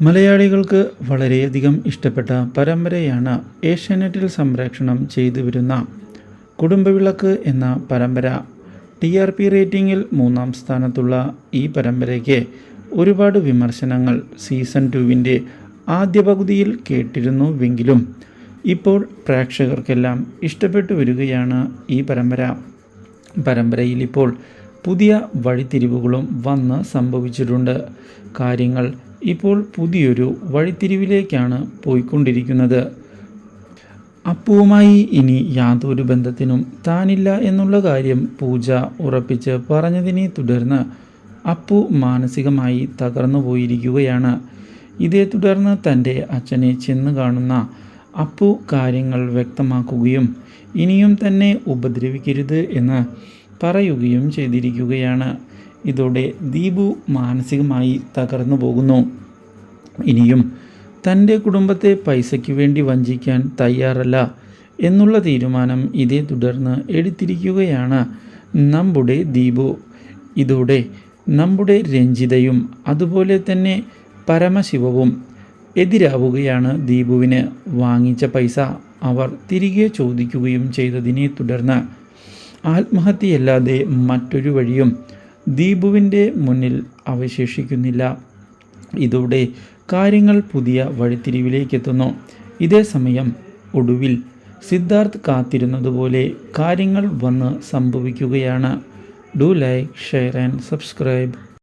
മലയാളികൾക്ക് വളരെയധികം ഇഷ്ടപ്പെട്ട പരമ്പരയാണ് ഏഷ്യാനെറ്റിൽ സംപ്രേക്ഷണം ചെയ്തു വരുന്ന കുടുംബവിളക്ക് എന്ന പരമ്പര. ടി ആർ പി റേറ്റിംഗിൽ മൂന്നാം സ്ഥാനത്തുള്ള ഈ പരമ്പരയ്ക്ക് ഒരുപാട് വിമർശനങ്ങൾ സീസൺ ടുവിന്റെ ആദ്യ പകുതിയിൽ കേട്ടിരുന്നുവെങ്കിലും ഇപ്പോൾ പ്രേക്ഷകർക്കെല്ലാം ഇഷ്ടപ്പെട്ടു വരികയാണ് ഈ പരമ്പര. പരമ്പരയിൽ ഇപ്പോൾ പുതിയ വഴിത്തിരിവുകളും വന്ന് സംഭവിച്ചിട്ടുണ്ട്. കാര്യങ്ങൾ ഇപ്പോൾ പുതിയൊരു വഴിത്തിരിവിലേക്കാണ് പോയിക്കൊണ്ടിരിക്കുന്നത്. അപ്പുവുമായി ഇനി യാതൊരു ബന്ധത്തിനും താനില്ല എന്നുള്ള കാര്യം പൂജ ഉറപ്പിച്ച് പറഞ്ഞതിനെ തുടർന്ന് അപ്പു മാനസികമായി തകർന്നു പോയിരിക്കുകയാണ്. ഇതേ തുടർന്ന് തന്റെ അച്ഛനെ ചെന്ന് കാണുന്ന അപ്പു കാര്യങ്ങൾ വ്യക്തമാക്കുകയും ഇനിയും തന്നെ ഉപദ്രവിക്കരുത് എന്ന് പറയുകയും ചെയ്തിരിക്കുകയാണ്. ഇതോടെ ദീപു മാനസികമായി തകർന്നു പോകുന്നു. ഇനിയും തന്റെ കുടുംബത്തെ പൈസയ്ക്ക് വേണ്ടി വഞ്ചിക്കാൻ തയ്യാറല്ല എന്നുള്ള തീരുമാനം ഇതേ തുടർന്ന് എടുത്തിരിക്കുകയാണ് നമ്മുടെ ദീപു. ഇതോടെ നമ്മുടെ രഞ്ജിതയും അതുപോലെ തന്നെ പരമശിവവും എതിരാവുകയാണ് ദീപുവിന്. വാങ്ങിച്ച പൈസ അവർ തിരികെ ചോദിക്കുകയും ചെയ്തതിനെ തുടർന്ന് ആത്മഹത്യയല്ലാതെ മറ്റൊരു വഴിയും ദീപുവിന്റെ മുന്നിൽ അവശേഷിക്കുന്നില്ല. ഇതോടെ കാര്യങ്ങൾ പുതിയ വഴിത്തിരിവിലേക്കെത്തുന്നു. ഇതേ സമയം ഒടുവിൽ സിദ്ധാർത്ഥ് കാത്തിരുന്നതുപോലെ കാര്യങ്ങൾ വന്ന് സംഭവിക്കുകയാണ്. Do like share and subscribe.